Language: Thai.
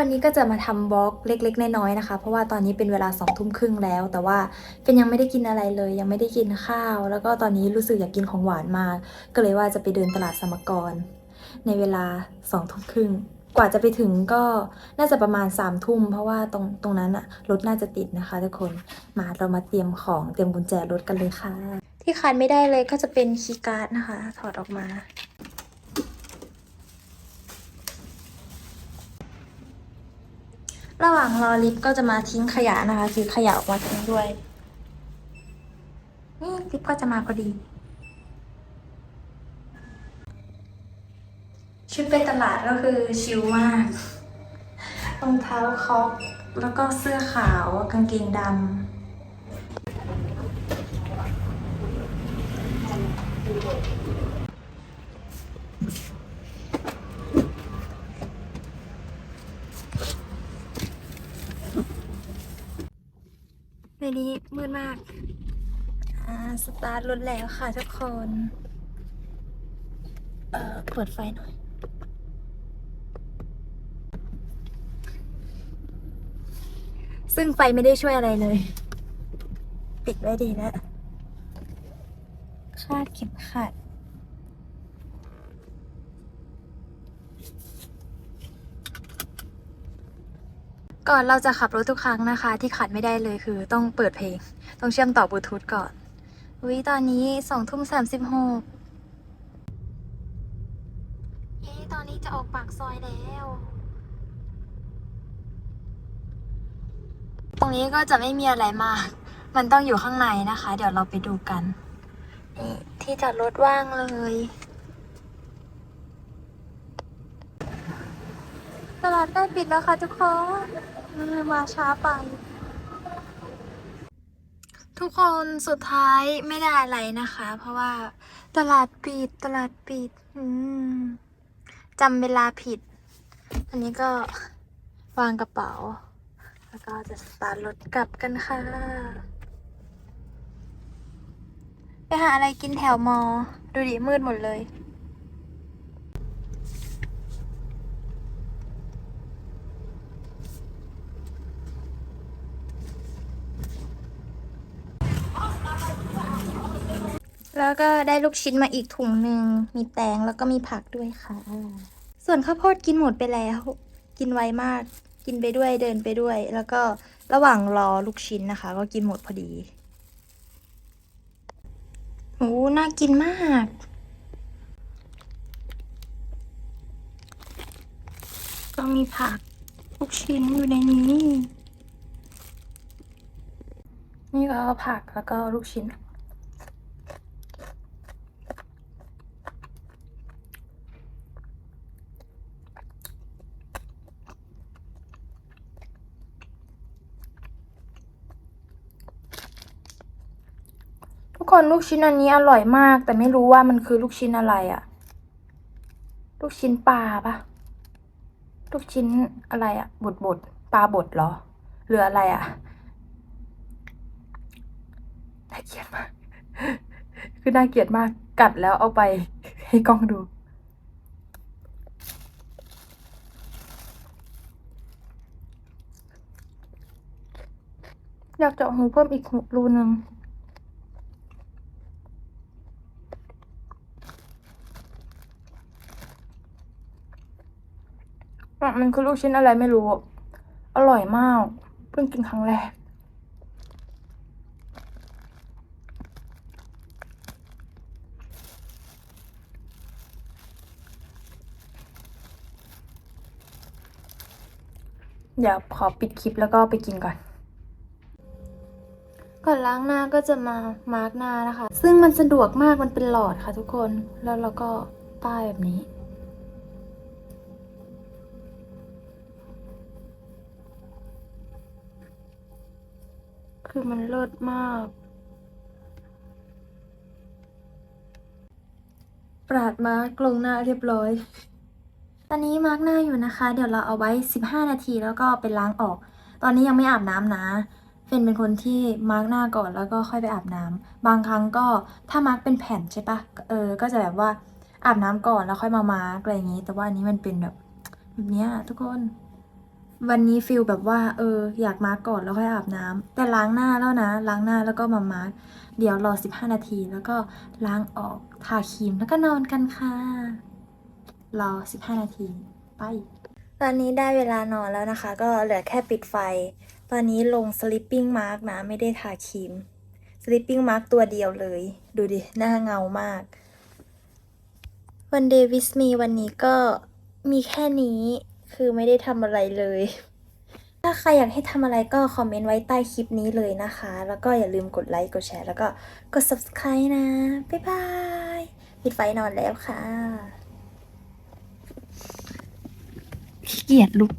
วันนี้ก็จะมาทำบล็อกเล็ก ๆ น้อยๆนะคะ เพราะว่าตอนนี้เป็นเวลาสองทุ่มครึ่งแล้ว แต่ว่าเป็นยังไม่ได้กินอะไรเลย ยังไม่ได้กินข้าว แล้วก็ตอนนี้รู้สึกอยากกินของหวานมาก ก็เลยว่าจะไปเดินตลาดสมกร ในเวลาสองทุ่มครึ่งกว่าจะไปถึงก็น่าจะประมาณสามทุ่มเพราะว่าตรงตรงนั้นอะรถน่าจะติดนะคะทุกคนมาเรามาเตรียมของเตรียมกุญแจรถกันเลยค่ะ ที่ขาดไม่ได้เลยก็จะเป็นคีย์การ์ดนะคะ ถอดออกมา ระหว่างรอลิฟต์ก็จะมาทิ้งขยะนะคะ คือขยะออกมาทิ้งด้วย นี่ลิฟต์ก็จะมาพอดีชุดไปตลาดก็คือชิลมากรองเท้าคอกแล้วก็เสื้อขาวกางเกงดำ ในนี้มืดมาก อ่า สตาร์ทรถแล้วค่ะทุกคน เอ่อ เปิดไฟหน่อย ซึ่งไฟไม่ได้ช่วยอะไรเลย ปิดไว้ดีแล้วคาดเข็มขัด ก่อนเราจะขับรถทุกครั้งนะคะ ที่ขาดไม่ได้เลยคือต้องเปิดเพลง ต้องเชื่อมต่อบลูทูธก่อนวิตอนนี้สองทุ่มสามสิบหกเย้ตอนนี้จะออกปากซอยแล้ว ตรงนี้ก็จะไม่มีอะไรมาก มันต้องอยู่ข้างในนะคะ เดี๋ยวเราไปดูกัน นี่ที่จอดรถว่างเลย ตลาดใกล้ปิดแล้วค่ะทุกคนมาช้าไป ทุกคนสุดท้ายไม่ได้อะไรนะคะ เพราะว่าตลาดปิดตลาดปิดจำเวลาผิด อันนี้ก็วางกระเป๋า แล้วก็จะสตาร์ทรถกลับกันค่ะ ไปหาอะไรกินแถวมอ ดูดิมืดหมดเลย แล้วก็ได้ลูกชิ้นมาอีกถุงหนึ่ง มีแตงแล้วก็มีผักด้วยค่ะ ส่วนข้าวโพดกินหมดไปแล้ว กินไวมาก กินไปด้วยเดินไปด้วย แล้วก็ระหว่างรอลูกชิ้นนะคะ ก็กินหมดพอดีโอ้น่ากินมากก็มีผักลูกชิ้นอยู่ในนี้ นี่ก็ผักแล้วก็ลูกชิ้น ทุกคนลูกชิ้นอันนี้อร่อยมาก แต่ไม่รู้ว่ามันคือลูกชิ้นอะไรอะลูกชิ้นปลาปะลูกชิ้นอะไรอะบดบดปลาบดเหรอหรืออะไรอะน่าเกลียดมาก คือน่าเกลียดมาก กัดแล้วเอาไปให้กล้องดู อยากเจาะหูเพิ่มอีกรูนึง มันคือลูกชิ้นอะไรไม่รู้ อร่อยมาก เพิ่งกินครั้งแรก เดี๋ยวขอปิดคลิปแล้วก็ไปกินก่อนก่อนล้างหน้าก็จะมามาร์กหน้านะคะ ซึ่งมันสะดวกมากมันเป็นหลอดค่ะทุกคน แล้วเราก็ป้ายแบบนี้ คือมันเลิศมาก ปราดมาร์กลงหน้าเรียบร้อย ตอนนี้มาร์กหน้าอยู่นะคะ เดี๋ยวเราเอาไว้ 15 นาทีแล้วก็ไปล้างออก ตอนนี้ยังไม่อาบน้ำนะ เฟนเป็นคนที่มาร์กหน้าก่อนแล้วก็ค่อยไปอาบน้ำบางครั้งก็ถ้ามาร์กเป็นแผ่นใช่ปะเออ ก็จะแบบว่าอาบน้ำก่อนแล้วค่อยมามาร์กอะไรอย่างนี้ แต่ว่าอันนี้มันเป็นแบบแบบนี้ทุกคน วันนี้ฟิลแบบว่า เออ อยากมาร์กก่อนแล้วค่อยอาบน้ำแต่ล้างหน้าแล้วนะ ล้างหน้าแล้วก็มามาร์กเดี๋ยวรอ 15 นาทีแล้วก็ล้างออกทาครีมแล้วก็นอนกันค่ะ รอ 15 นาทีไป ตอนนี้ได้เวลานอนแล้วนะคะ ก็เหลือแค่ปิดไฟ ตอนนี้ลง sleeping mask นะ ไม่ได้ทาครีม sleeping mask ตัวเดียวเลย ดูดิ หน้าเงามาก วัน day with me วันนี้ก็มีแค่นี้ คือไม่ได้ทำอะไรเลย ถ้าใครอยากให้ทำอะไรก็คอมเมนต์ไว้ใต้คลิปนี้เลยนะคะ แล้วก็อย่าลืมกดไลค์ กดแชร์ แล้วก็กด subscribe นะ บ๊ายบายปิดไฟนอนแล้วค่ะขี้เกียจลุก